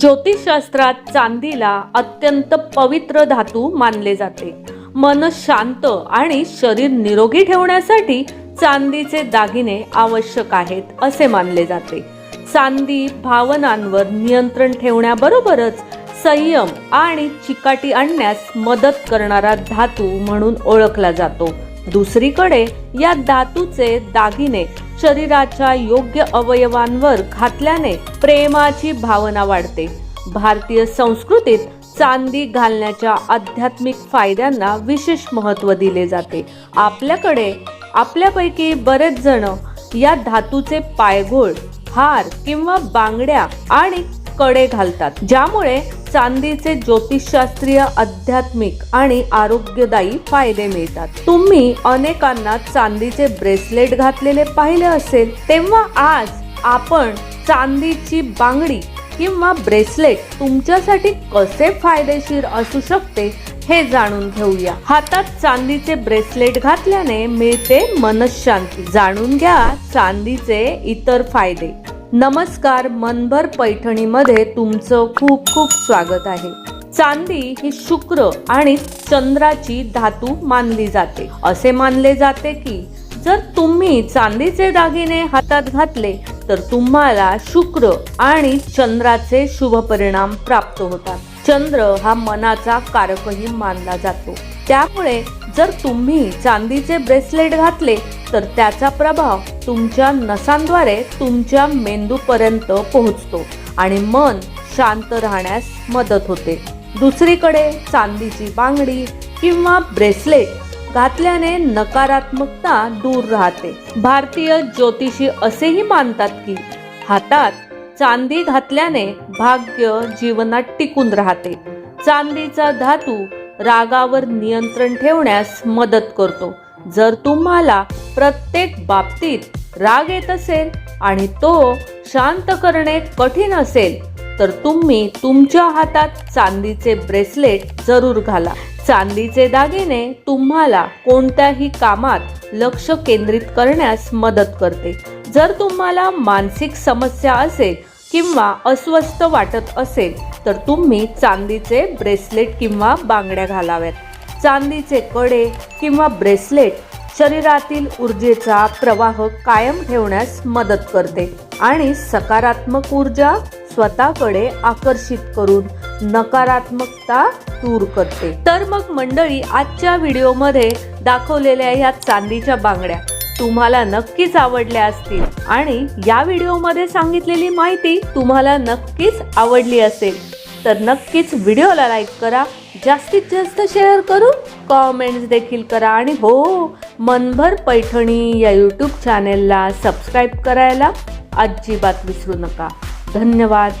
ज्योतिषशास्त्रात चांदीला अत्यंत पवित्र धातू मानले जाते. मन शांत आणि शरीर निरोगी ठेवण्यासाठी चांदीचे दागिने आवश्यक आहेत असे मानले जाते. चांदी भावनांवर नियंत्रण ठेवण्याबरोबरच संयम आणि चिकाटी आणण्यास मदत करणारा धातू म्हणून ओळखला जातो. दुसरीकडे या धातूचे दागिने शरीराच्या योग्य अवयवांवर घातल्याने प्रेमाची भावना वाढते. भारतीय संस्कृतीत चांदी घालण्याच्या आध्यात्मिक फायद्यांना विशेष महत्त्व दिले जाते. आपल्याकडे आपल्यापैकी बरेच जण या धातूचे पायघोळ हार किंवा बांगड्या आणि कडे घालतात. ज्यामुळे चांदीचे ज्योतिषशास्त्रीय आध्यात्मिक आणि आरोग्यदायी फायदे मिळतात. तुम्ही अनेकांना चांदीचे ब्रेसलेट घातलेले पाहिले असेल तेव्हा आज आपण चांदीची बांगडी किंवा ब्रेसलेट तुमच्यासाठी कसे फायदेशीर असू शकते हे जाणून घेऊया. हातात चांदीचे ब्रेसलेट घातल्याने मिळते मनशांती. जाणून घ्या चांदीचे इतर फायदे. नमस्कार मनभर पैठणीमध्ये तुमचं खूप खूप स्वागत आहे. चांदी ही शुक्र आणि चंद्राची धातू मानली जाते. असे मानले जाते की जर तुम्ही चांदीचे दागिने हातात घातले तर तुम्हाला शुक्र आणि चंद्राचे शुभ परिणाम प्राप्त होतात. चंद्र हा मनाचा कारकही मानला जातो. त्यामुळे जर तुम्ही चांदीचे ब्रेसलेट घातले तर त्याचा प्रभाव तुमच्या नसांद्वारे तुमच्या मेंदूपर्यंत पोहोचतो आणि मन शांत राहण्यास मदत होते. दुसरीकडे चांदीची बांगडी किंवा ब्रेसलेट घातल्याने नकारात्मकता दूर राहते. भारतीय ज्योतिषी असेही मानतात की हातात चांदी घातल्याने भाग्य जीवनात टिकून राहते. चांदीचा धातू रागावर नियंत्रण ठेवण्यास मदत करतो. जर तुम्हाला प्रत्येक बाबतीत राग येत असेल आणि तो शांत करणे कठीण असेल तर तुम्ही तुमच्या हातात चांदीचे ब्रेसलेट जरूर घाला. चांदीचे दागिने तुम्हाला कोणत्याही कामात लक्ष केंद्रित करण्यास मदत करते. जर तुम्हाला मानसिक समस्या असेल किंवा अस्वस्थ वाटत असेल तर तुम्ही चांदीचे ब्रेसलेट किंवा बांगड्या घालाव्यात. चांदीचे कडे किंवा ब्रेसलेट शरीरातील ऊर्जेचा प्रवाह कायम ठेवण्यास मदत करते आणि सकारात्मक ऊर्जा स्वतःकडे आकर्षित करून नकारात्मकता दूर करते. तर मग मंडळी आजच्या व्हिडिओमध्ये दाखवलेल्या ह्या चांदीच्या बांगड्या. तुम्हाला नक्कीच आवडल्या असतील. आणि या व्हिडिओमध्ये सांगितलेली माहिती तुम्हाला नक्कीच आवडली असेल. तर नक्कीच व्हिडिओला लाईक करा जास्तीत जास्त शेअर करून कॉमेंट्स देखील करा आणि हो मनभर पैठणी या यूट्यूब चॅनेलला सबस्क्राईब करायला अजिबात विसरू नका. धन्यवाद.